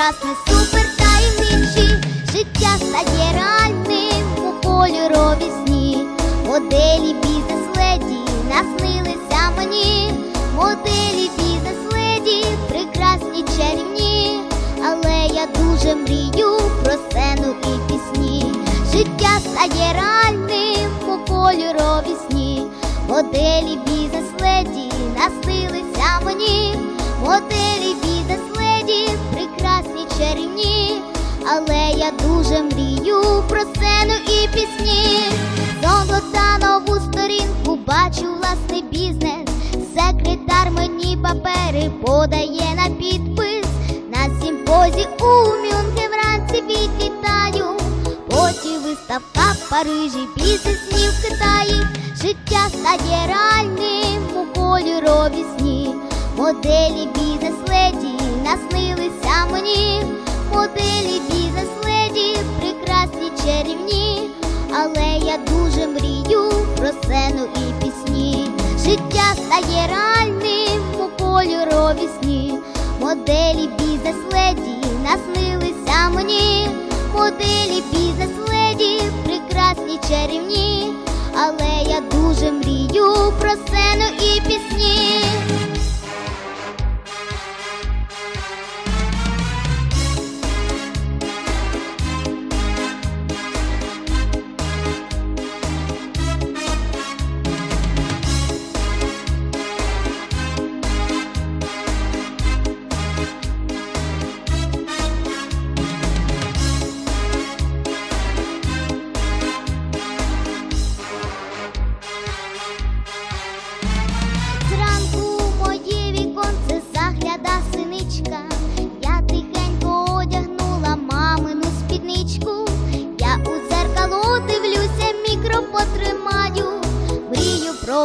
прекрасне, супер таємничі, життя стає реальним у кольорові сні. Моделі бізнес-леді наснилися мені, моделі бізнес-леді прекрасні чарівні, але я дуже мрію про сцену і пісні. Життя стає реальним у кольорові сні. Моделі бізнес-леді наснилися мені, моделі дуже мрію про сцену і пісні. Золота нову сторінку бачу власний бізнес. Секретар мені папери подає на підпис. На симпозі у Мюнхен вранці відлітаю. Потім виставка в Парижі, бізнесні в Китаї. Життя стає реальним у кольорові сні. Моделі бізнес-леді наснилися мені. Моделі чарівні. Але я дуже мрію про сцену і пісні. Життя стає реальним у кольорові сні. Моделі бізнес-леді наснилися мені. Моделі бізнес-леді прекрасні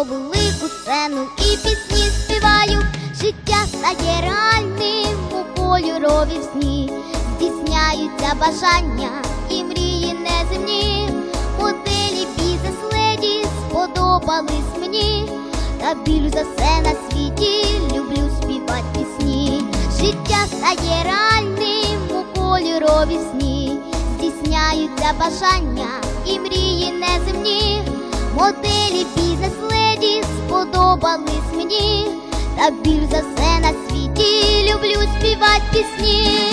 Велику сцену і пісні співаю. Життя стає реальним у кольорові сні. Здійсняються бажання і мрії неземні. Моделі бізнес-леді сподобались мені. Та біль за все на світі люблю співати пісні. Життя стає реальним у кольорові сні. Здійсняються бажання і мрії неземні. Моделі бізнес-леді сподобались мені. Та біль за все на світі люблю співати пісні.